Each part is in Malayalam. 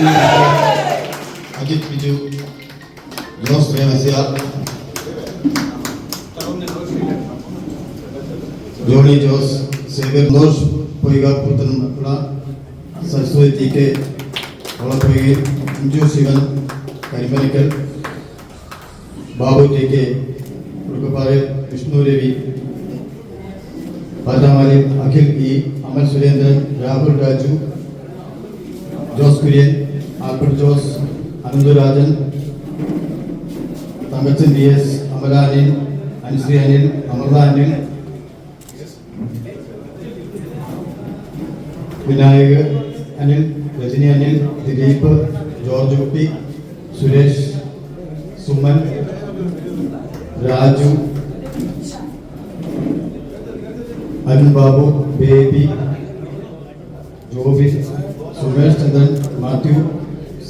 Agit Bidu, Los Mevasia, Joni Jos, Xavier Los, Poiga Putan Makula, Sarsuwe Tike, Ola Poige, Inju Sivan, Karimanikal, Babu Tike, Urkapare, Vishnu Revi, Padamari, Akhil E, Amar Surendran, Rahul Raju, Jos Kurian, Albert Jose Ananthurajan Thamachan D S Amala Anil Anusree Anil Amrutha Anil Vinayak Anil Rajani Anil Dileep George Kutty Suresh Suman Raju Arun Babu Baby Joby Sumesh Chandran Mathew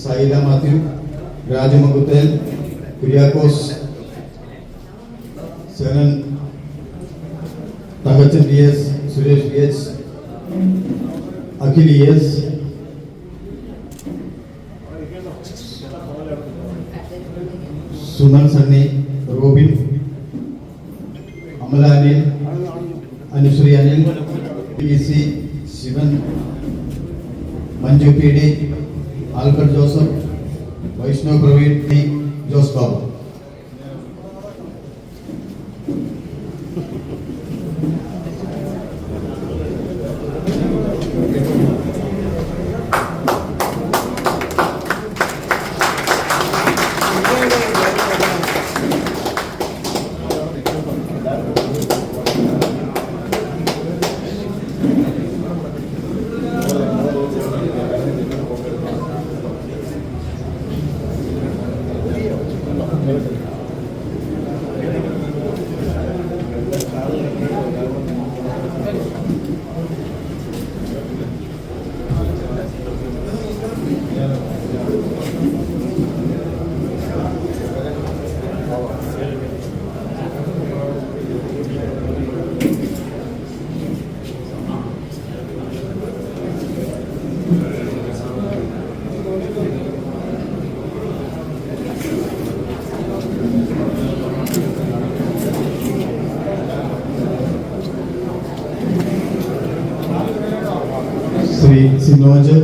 Saila Mathew Rajamukuthel Kuriakose Senan Thakachan D S Suresh D S Akhil E S Suman Sunny Robin Amala Anil Anusree Anil P C Sivan Manju P D आलकर Joseph Vaishnav Praveen Jose Babu Sree Sinoj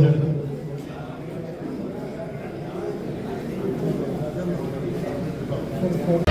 Thank you.